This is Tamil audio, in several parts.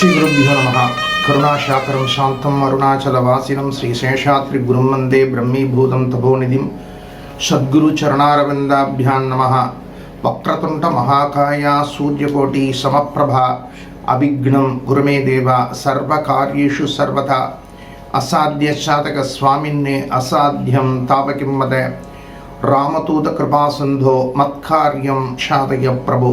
శ్రీగురుభ్యో నమ కరుణాశాకరం శాంతం అరుణాచలవాసినం శ్రీశేషాద్రిగురుం వందే బ్రహ్మీభూతం తపోనిధిం సద్గురు చరణారవిందాభ్యాం నమ వక్రతుంట మహాకాయ సూర్యకోటి సమప్రభ అభిఘ్నం గురుమే దేవ సర్వకార్యేషు సర్వత అసాధ్య శాతక స్వామిన్నే అసాధ్యం తాపకిం రామతూత కృపాసింధో మత్కార్యం శాతయ ప్రభు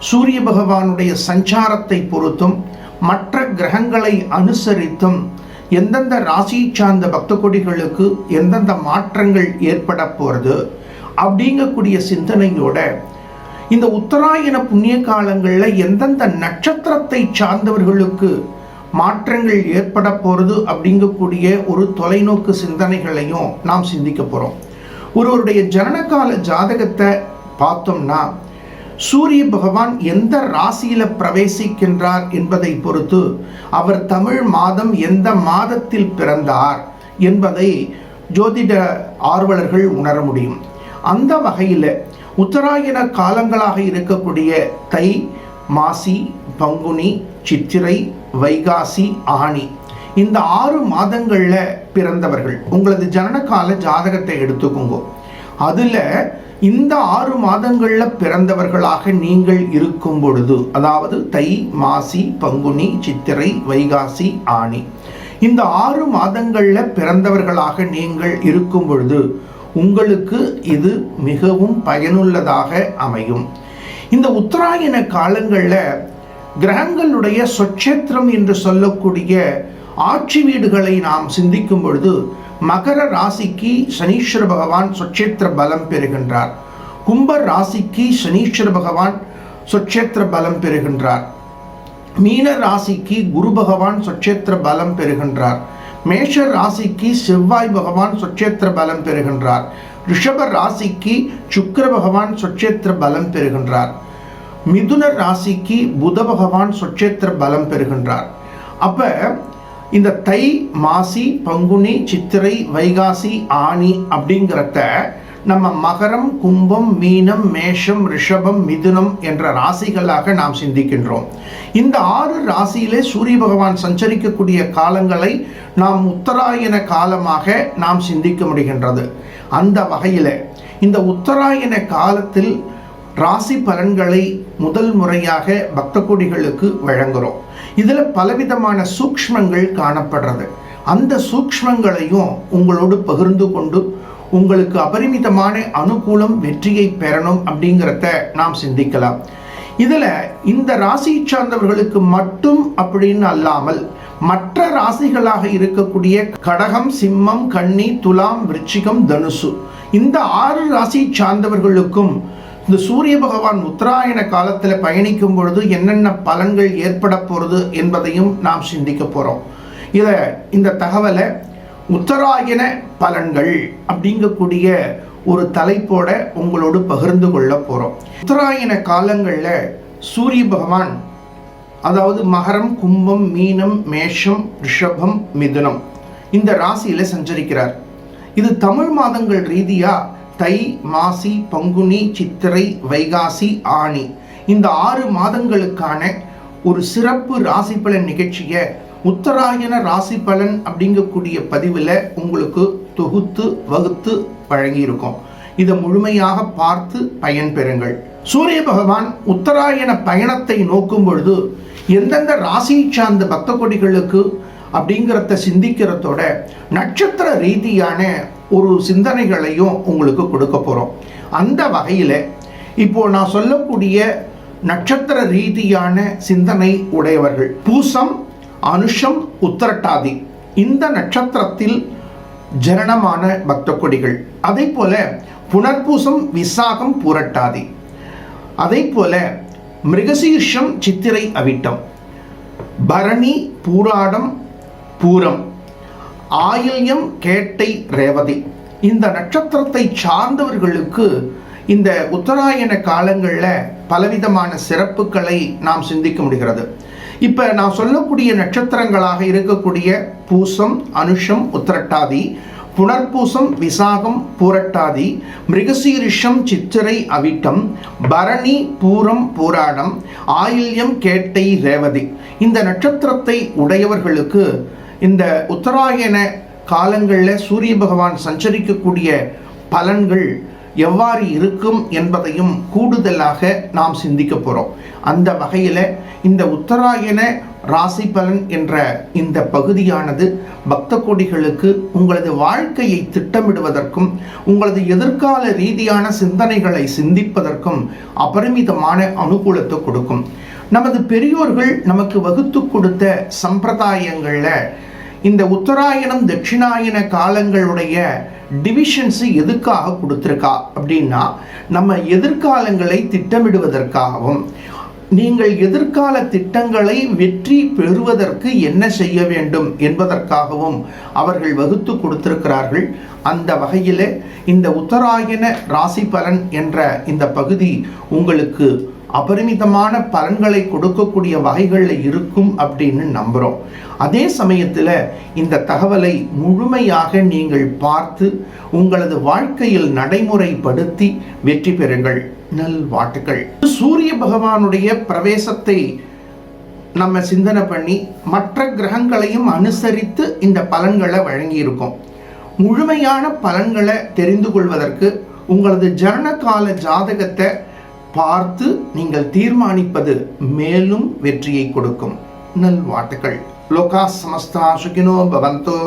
சூரிய பகவானுடைய சஞ்சாரத்தை பொறுத்தும் மற்ற கிரகங்களை அனுசரித்தும் எந்தெந்த ராசியை சார்ந்த பக்த கொடிகளுக்கு எந்தெந்த மாற்றங்கள் ஏற்பட போகிறது அப்படிங்கக்கூடிய சிந்தனையோட இந்த உத்தராயண புண்ணிய காலங்களில் எந்தெந்த நட்சத்திரத்தை சார்ந்தவர்களுக்கு மாற்றங்கள் ஏற்பட போகிறது அப்படிங்கக்கூடிய ஒரு தொலைநோக்கு சிந்தனைகளையும் நாம் சிந்திக்க போகிறோம் ஒருவருடைய ஜனனகால ஜாதகத்தை பார்த்தோம்னா சூரிய பகவான் எந்த ராசியில பிரவேசிக்கின்றார் என்பதை பொறுத்து அவர் தமிழ் மாதம் எந்த மாதத்தில் பிறந்தார் என்பதை ஜோதிட ஆர்வலர்கள் உணர முடியும். அந்த வகையில் உத்தராயண காலங்களாக இருக்கக்கூடிய தை மாசி பங்குனி சித்திரை வைகாசி ஆணி இந்த ஆறு மாதங்களில் பிறந்தவர்கள். உங்களது ஜனனகால ஜாதகத்தை எடுத்துக்கோங்க. அதுல இந்த ஆறு மாதங்கள்ல பிறந்தவர்களாக நீங்கள் இருக்கும் பொழுது அதாவது தை மாசி பங்குனி சித்திரை வைகாசி ஆணி இந்த ஆறு மாதங்கள்ல பிறந்தவர்களாக நீங்கள் இருக்கும் பொழுது உங்களுக்கு இது மிகவும் பயனுள்ளதாக அமையும். இந்த உத்தராயண காலங்களில் கிரகங்களுடைய சொச்சேத்திரம் என்று சொல்லக்கூடிய ஆட்சி வீடுகளை நாம் சிந்திக்கும் பொழுது மகர ராசிக்கு சனீஸ்வர பகவான் சொச்சேத்திர பலம் பெறுகின்றார். கும்ப ராசிக்கு சனீஸ்வர பகவான் சொச்சேத்திர பலம் பெறுகின்றார். மீன ராசிக்கு குரு பகவான் சொச்சேத்திர பலம் பெறுகின்றார். மேஷ ராசிக்கு செவ்வாய் பகவான் சொச்சேத்திர பலம் பெறுகின்றார். ரிஷப ராசிக்கு சுக்கர பகவான் சொச்சேத்திர பலம் பெறுகின்றார். மிதுன ராசிக்கு புத பகவான் சொச்சேத்திர பலம் பெறுகின்றார். அப்ப இந்த தை மாசி பங்குனி சித்திரை வைகாசி ஆணி அப்படிங்கிறத நம்ம மகரம் கும்பம் மீனம் மேஷம் ரிஷபம் மிதுனம் என்ற ராசிகளாக நாம் சிந்திக்கின்றோம். இந்த ஆறு ராசியிலே சூரிய பகவான் சஞ்சரிக்கக்கூடிய காலங்களை நாம் உத்தராயண காலமாக நாம் சிந்திக்க முடிகின்றது. அந்த வகையில் இந்த உத்தராயண காலத்தில் ராசி பலன்களை முதல் முறையாக பக்த கொடிகளுக்கு வழங்குகிறோம் இதில் பலவிதமான சூக்ஷ்மங்கள் காணப்படுறது. அந்த சூக்ஷ்மங்களையும் உங்களோடு பகிர்ந்து கொண்டு உங்களுக்கு அபரிமிதமான அனுகூலம் வெற்றியை பெறணும் அப்படிங்கிறத நாம் சிந்திக்கலாம். இதில் இந்த ராசி சார்ந்தவர்களுக்கு மட்டும் அப்படின்னு அல்லாமல் மற்ற ராசிகளாக இருக்கக்கூடிய கடகம் சிம்மம் கன்னி துலாம் விருச்சிகம் தனுசு இந்த ஆறு ராசி சார்ந்தவர்களுக்கும் இந்த சூரிய பகவான் உத்தராயண காலத்தில் பயணிக்கும் பொழுது என்னென்ன பலன்கள் ஏற்பட போகிறது என்பதையும் நாம் சிந்திக்க போகிறோம் இதை இந்த தகவலை உத்தராயண பலன்கள் அப்படிங்கக்கூடிய ஒரு தலைப்போட உங்களோடு பகிர்ந்து கொள்ள போகிறோம் உத்தராயண காலங்களில் சூரிய பகவான் அதாவது மகரம் கும்பம் மீனம் மேஷம் ரிஷபம் மிதுனம் இந்த ராசியில் சஞ்சரிக்கிறார். இது தமிழ் மாதங்கள் ரீதியாக தை மாசி பங்குனி சித்திரை வைகாசி ஆணி. இந்த ஆறு மாதங்களுக்கான ஒரு சிறப்பு ராசி பலன் நிகழ்ச்சியை உத்தராயண ராசி பலன் அப்படிங்கக்கூடிய பதிவில் உங்களுக்கு தொகுத்து வகுத்து வழங்கியிருக்கோம். இதை முழுமையாக பார்த்து பயன்பெறுங்கள். சூரிய பகவான் உத்தராயண பயணத்தை நோக்கும் பொழுது எந்தெந்த ராசியை சார்ந்த பக்த கொடிகளுக்கு அப்படிங்கிறத சிந்திக்கிறதோட நட்சத்திர ரீதியான ஒரு சிந்தனைகளையும் உங்களுக்கு கொடுக்க போகிறோம் அந்த வகையில் இப்போ நான் சொல்லக்கூடிய நட்சத்திர ரீதியான சிந்தனை உடையவர்கள் பூசம் அனுஷம் உத்தரட்டாதி இந்த நட்சத்திரத்தில் ஜனனமான பக்த கொடிகள் அதே போல புனர்பூசம் விசாகம் பூரட்டாதி. அதே போல மிருகசீர்ஷம் சித்திரை அவிட்டம். பரணி பூராடம் பூரம் ஆயில்யம் கேட்டை ரேவதி. இந்த நட்சத்திரத்தை சார்ந்தவர்களுக்கு இந்த உத்தராயண காலங்களில் பலவிதமான சிறப்புகளை நாம் சிந்திக்க முடிகிறது. இப்போ நான் சொல்லக்கூடிய நட்சத்திரங்களாக இருக்கக்கூடிய பூசம் அனுஷம் உத்திரட்டாதி புனர்பூசம் விசாகம் பூரட்டாதி மிருகசீரிஷம் சித்திரை அவிட்டம் பரணி பூரம் பூராடம் ஆயில்யம் கேட்டை ரேவதி. இந்த நட்சத்திரத்தை உடையவர்களுக்கு இந்த உத்தராயண காலங்களில் சூரிய பகவான் சஞ்சரிக்கக்கூடிய பலன்கள் எவ்வாறு இருக்கும் என்பதையும் கூடுதலாக நாம் சிந்திக்க போகிறோம் அந்த வகையில் இந்த உத்தராயண ராசி பலன் என்ற இந்த பகுதியானது பக்த கோடிகளுக்கு உங்களது வாழ்க்கையை திட்டமிடுவதற்கும் உங்களது எதிர்கால ரீதியான சிந்தனைகளை சிந்திப்பதற்கும் அபரிமிதமான அனுகூலத்தை கொடுக்கும். நமது பெரியோர்கள் நமக்கு வகுத்து கொடுத்த சம்பிரதாயங்களில் இந்த உத்தராயணம் தட்சிணாயன காலங்களுடைய டிவிஷன்ஸு எதுக்காக கொடுத்துருக்கா? அப்படின்னா நம்ம எதிர்காலங்களை திட்டமிடுவதற்காகவும் நீங்கள் எதிர்கால திட்டங்களை வெற்றி பெறுவதற்கு என்ன செய்ய வேண்டும் என்பதற்காகவும் அவர்கள் வகுத்து கொடுத்திருக்கிறார்கள். அந்த வகையில் இந்த உத்தராயண ராசி பலன் என்ற இந்த பகுதி உங்களுக்கு அபரிமிதமான பலன்களை கொடுக்கக்கூடிய வகைகளில் இருக்கும் அப்படின்னு நம்புகிறோம் அதே சமயத்தில் இந்த தகவலை முழுமையாக நீங்கள் பார்த்து உங்களது வாழ்க்கையில் நடைமுறைப்படுத்தி வெற்றி பெறுங்கள். நல்வாழ்த்துக்கள் சூரிய பகவானுடைய பிரவேசத்தை நம்ம சிந்தனை பண்ணி மற்ற கிரகங்களையும் அனுசரித்து இந்த பலன்களை வழங்கியிருக்கோம். முழுமையான பலன்களை தெரிந்து கொள்வதற்கு உங்களது ஜனனகால ஜாதகத்தை பார்த்து நீங்கள் தீர்மானிப்பது மேலும் வெற்றியை கொடுக்கும். நல்வாழ்த்துக்கள் லோகா சமஸ்தா சுகினோ பவந்தோ.